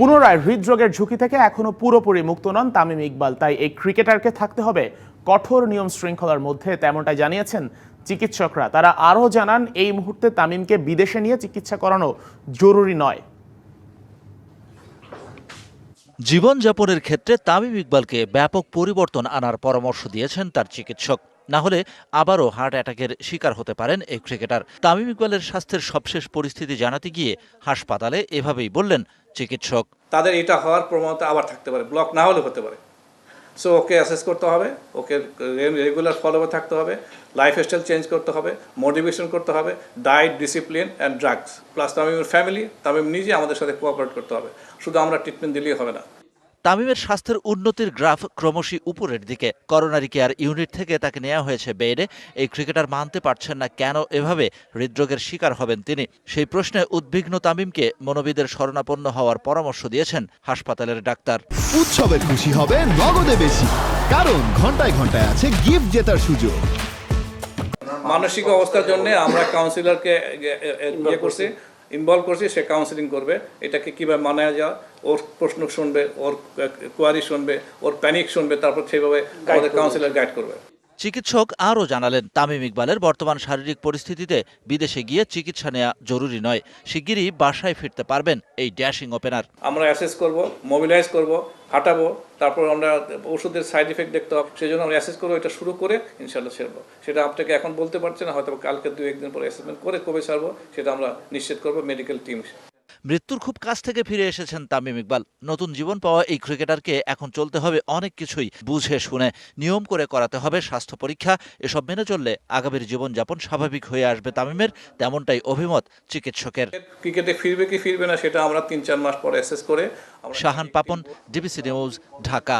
পুনরায় হৃদরোগের ঝুঁকি থেকে এখনও পুরোপুরি মুক্ত নন তামিম ইকবাল। তাই এই ক্রিকেটারকে থাকতে হবে কঠোর নিয়ম শৃঙ্খলার মধ্যে, তেমনটাই জানিয়েছেন চিকিৎসকরা। তারা আরও জানান, এই মুহূর্তে তামিমকে বিদেশে নিয়ে চিকিৎসা করানো জরুরি নয়। জীবনযাপনের ক্ষেত্রে তামিম ইকবালকে ব্যাপক পরিবর্তন আনার পরামর্শ দিয়েছেন তার চিকিৎসক। না হলে আবারও হার্ট অ্যাটাকের শিকার হতে পারেন এই ক্রিকেটার। তামিম ইকবালের স্বাস্থ্যের সবশেষ পরিস্থিতি জানাতে গিয়ে হাসপাতালে এভাবেই বললেন চিকিৎসক। তাদের এটা হওয়ার প্রবণতা আবার থাকতে পারে ব্লক না হলে হতে পারে। সো ওকে অ্যাসেস করতে হবে, ওকে রেগুলার ফলো থাকতে হবে লাইফস্টাইল চেঞ্জ করতে হবে মোটিভেশন করতে হবে diet discipline and drugs plus তামিমের ফ্যামিলি তামিম নিজে আমাদের সাথে কোঅপারেট করতে হবে। শুধু আমরা ট্রিটমেন্ট দিলেই হবে না। তামিমের স্বাস্থ্যের উন্নতির গ্রাফ ক্রমশই উপরের দিকে। করোনারি কেয়ার ইউনিট থেকে তাকে নেওয়া হয়েছে বেডে। এই ক্রিকেটার মানতে পারছেন না কেন এভাবে হৃদরোগের শিকার হবেন তিনি। সেই প্রশ্নে উদ্বিগ্ন তামিমকে মনোবিদের শরণাপন্ন হওয়ার পরামর্শ দিয়েছেন হাসপাতালের ডাক্তার। উৎসবের খুশি হবে নগদে বেশি কারণ ঘন্টায় ঘন্টায় আছে গিফট জেতার সুযোগ। মানসিক অবস্থার জন্য আমরা কাউন্সিলরকে ইয়ে করছি। ইনভলভ করছি সে কাউন্সিলিং করবে। এটাকে কীভাবে মানায় যা ওর প্রশ্ন শুনবে ওর কোয়ারি শুনবে ওর প্যানিক শুনবে তারপর সেইভাবে আমাদের কাউন্সিলর গাইড করবে। চিকিৎসক আরও জানালেন তামিম ইকবালের বর্তমান শারীরিক পরিস্থিতিতে বিদেশে গিয়ে চিকিৎসা নেওয়া জরুরি নয়। শিগগিরই বাসায় ফিরতে পারবেন এই ড্যাশিং ওপেনার আমরা অ্যাসেস করব মোবিলাইজ করব হাঁটাবো, তারপর আমরা ওষুধের সাইড ইফেক্ট দেখতে হবে সেই জন্য আমরা অ্যাসেস করব, এটা শুরু করে ইনশাল্লাহ ছাড়বো। সেটা আপনাকে এখন বলতে পারছি না, হয়তো কালকে দু একদিন পরে অ্যাসেসমেন্ট করে কবে ছাড়বো, সেটা আমরা নিশ্চিত করব মেডিকেল টিম মৃত্যুর খুব কাছ থেকে ফিরে এসেছেন তামিম ইকবাল। নতুন জীবন পাওয়া এই ক্রিকেটারকে এখন চলতে হবে অনেক কিছুই বুঝে শুনে। নিয়ম করে করাতে হবে স্বাস্থ্য পরীক্ষা এসব মেনে চললে আগামীর জীবনযাপন স্বাভাবিক হয়ে আসবে তামিমের তেমনটাই অভিমত চিকিৎসকের। ক্রিকেটে ফিরবে কি ফিরবে না সেটা আমরা তিন চার মাস পরে অ্যাসেস করে শাহান পাপন ডিবিসি নিউজ ঢাকা।